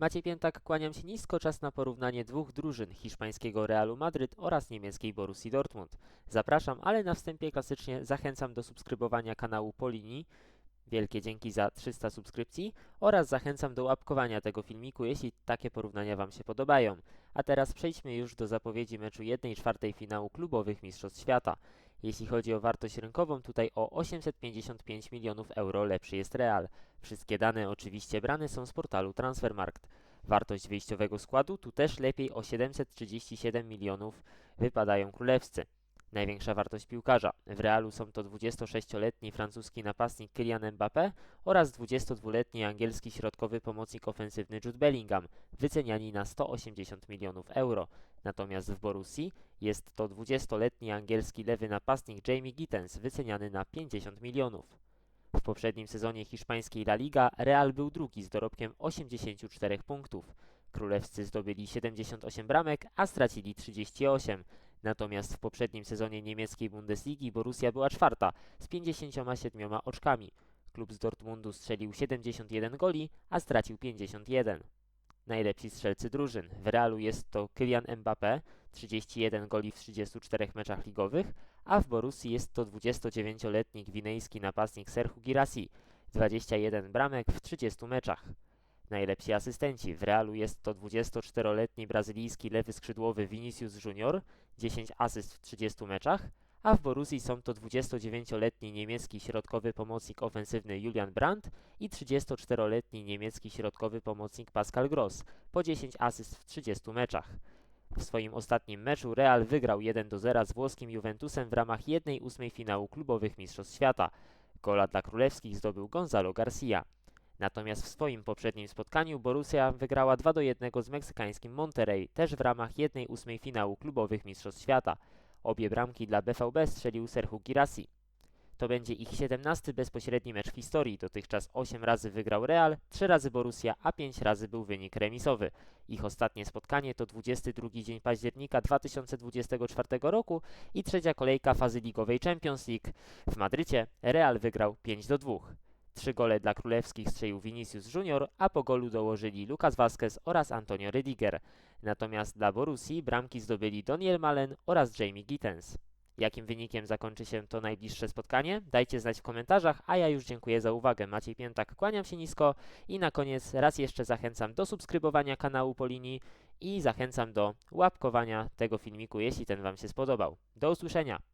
Maciej Piętak, kłaniam się nisko, czas na porównanie dwóch drużyn, hiszpańskiego Realu Madryt oraz niemieckiej Borussii Dortmund. Zapraszam, ale na wstępie klasycznie zachęcam do subskrybowania kanału Polini, wielkie dzięki za 300 subskrypcji oraz zachęcam do łapkowania tego filmiku, jeśli takie porównania Wam się podobają. A teraz przejdźmy już do zapowiedzi meczu 1-4 finału klubowych Mistrzostw Świata. Jeśli chodzi o wartość rynkową, tutaj o 855 milionów euro lepszy jest Real. Wszystkie dane oczywiście brane są z portalu Transfermarkt. Wartość wyjściowego składu tu też lepiej o 737 milionów wypadają królewscy. Największa wartość piłkarza. W Realu są to 26-letni francuski napastnik Kylian Mbappé oraz 22-letni angielski środkowy pomocnik ofensywny Jude Bellingham, wyceniani na 180 milionów euro. Natomiast w Borussii jest to 20-letni angielski lewy napastnik Jamie Gittens, wyceniany na 50 milionów. W poprzednim sezonie hiszpańskiej La Liga Real był drugi z dorobkiem 84 punktów. Królewscy zdobyli 78 bramek, a stracili 38. Natomiast w poprzednim sezonie niemieckiej Bundesligi Borussia była czwarta z 57 oczkami. Klub z Dortmundu strzelił 71 goli, a stracił 51. Najlepsi strzelcy drużyn. W Realu jest to Kylian Mbappé, 31 goli w 34 meczach ligowych, a w Borussii jest to 29-letni gwinejski napastnik Serhu Girassi, 21 bramek w 30 meczach. Najlepsi asystenci. W Realu jest to 24-letni brazylijski lewy skrzydłowy Vinicius Junior, 10 asyst w 30 meczach, a w Borussii są to 29-letni niemiecki środkowy pomocnik ofensywny Julian Brandt i 34-letni niemiecki środkowy pomocnik Pascal Gross, po 10 asyst w 30 meczach. W swoim ostatnim meczu Real wygrał 1 do 0 z włoskim Juventusem w ramach 1-8 finału klubowych Mistrzostw Świata. Gola dla królewskich zdobył Gonzalo Garcia. Natomiast w swoim poprzednim spotkaniu Borussia wygrała 2 do 1 z meksykańskim Monterrey, też w ramach 1-8 finału klubowych Mistrzostw Świata. Obie bramki dla BVB strzelił Serhu Girassi. To będzie ich 17 bezpośredni mecz w historii. Dotychczas 8 razy wygrał Real, 3 razy Borussia, a 5 razy był wynik remisowy. Ich ostatnie spotkanie to 22 dzień października 2024 roku i trzecia kolejka fazy ligowej Champions League. W Madrycie Real wygrał 5 do 2. Trzy gole dla królewskich strzelił Vinicius Junior, a po golu dołożyli Lucas Vazquez oraz Antonio Rüdiger. Natomiast dla Borussii bramki zdobyli Daniel Malen oraz Jamie Gittens. Jakim wynikiem zakończy się to najbliższe spotkanie? Dajcie znać w komentarzach, a ja już dziękuję za uwagę. Maciej Piętak, kłaniam się nisko i na koniec raz jeszcze zachęcam do subskrybowania kanału Polini i zachęcam do łapkowania tego filmiku, jeśli ten Wam się spodobał. Do usłyszenia!